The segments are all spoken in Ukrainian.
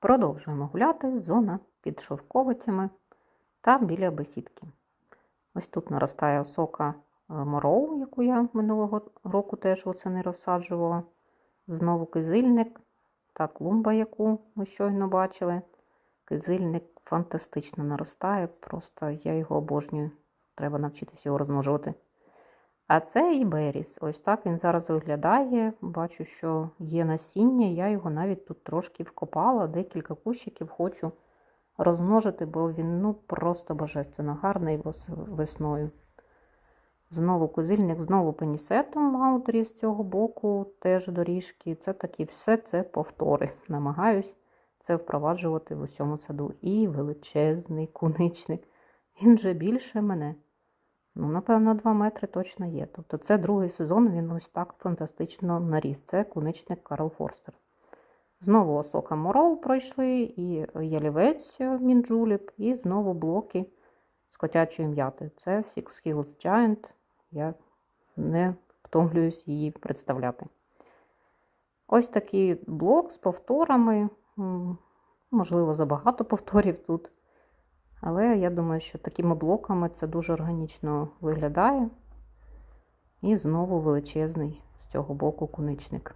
Продовжуємо гуляти. Зона під шовковицями та біля бесідки. Ось тут наростає осока е, мороу, яку я минулого року теж восени розсаджувала. Знову кизильник та клумба, яку ми щойно бачили. Кизильник фантастично наростає, просто я його обожнюю. Треба навчитися його розмножувати. А це іберіс. Ось так він зараз виглядає. Бачу, що є насіння. Я його навіть тут трошки вкопала, декілька кущиків хочу розмножити, бо він ну, просто божественно гарний весною. Знову козильник, знову пенісетом маудрі з цього боку, теж доріжки. Це такі все це повтори. Намагаюсь це впроваджувати в усьому саду. І величезний куничник. Він вже більше мене. Ну, напевно, 2 метри точно є. Тобто це другий сезон, він ось так фантастично наріс. Це куничник Карл Форстер. Знову осока Мороу пройшли, і ялівець Мінджуліп, і знову блоки з котячої м'яти. Це Six Hills Giant. Я не втомлююсь її представляти. Ось такий блок з повторами. Можливо, забагато повторів тут. Але я думаю, що такими блоками це дуже органічно виглядає. І знову величезний з цього боку куничник.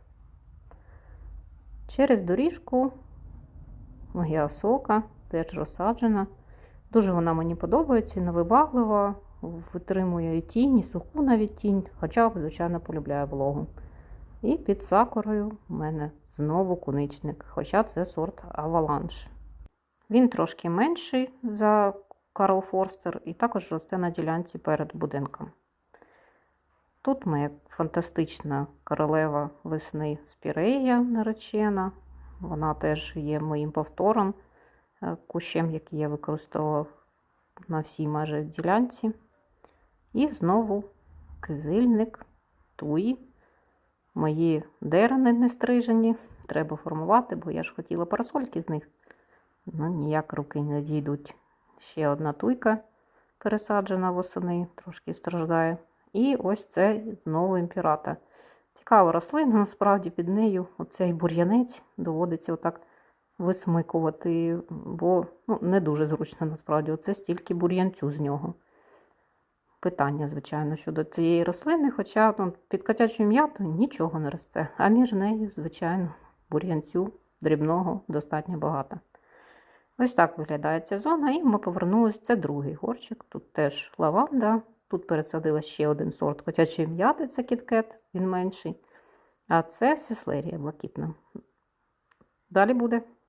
Через доріжку моя сока теж розсаджена. Дуже вона мені подобається невибаглива, витримує і тінь, і суху навіть тінь, хоча, звичайно, полюбляє вологу. І під сакурою в мене знову куничник, хоча це сорт Аваланш. Він трошки менший за Карл Форстер і також росте на ділянці перед будинком. Тут моя фантастична королева весни спірея наречена. Вона теж є моїм повтором, е, кущем, який я використовував на всій майже ділянці. І знову кизильник, туї. Мої дерени не стрижені. Треба формувати, бо я ж хотіла парасольки з них. Ну, ніяк руки не дійдуть. Ще одна туйка пересаджена восени, трошки страждає. І ось це знову імпірата. Цікава рослина, насправді під нею оцей бур'янець доводиться отак висмикувати, бо ну, не дуже зручно насправді. Оце стільки бур'янцю з нього. Питання, звичайно, щодо цієї рослини, хоча ну, під котячою м'ятою нічого не росте, а між нею, звичайно, бур'янцю дрібного достатньо багато. Ось так виглядає ця зона, і ми повернулися. Це другий горщик. Тут теж лаванда. Тут пересадила ще один сорт котячої м'яти, це кіткет, він менший. А це сіслерія блакитна. Далі буде.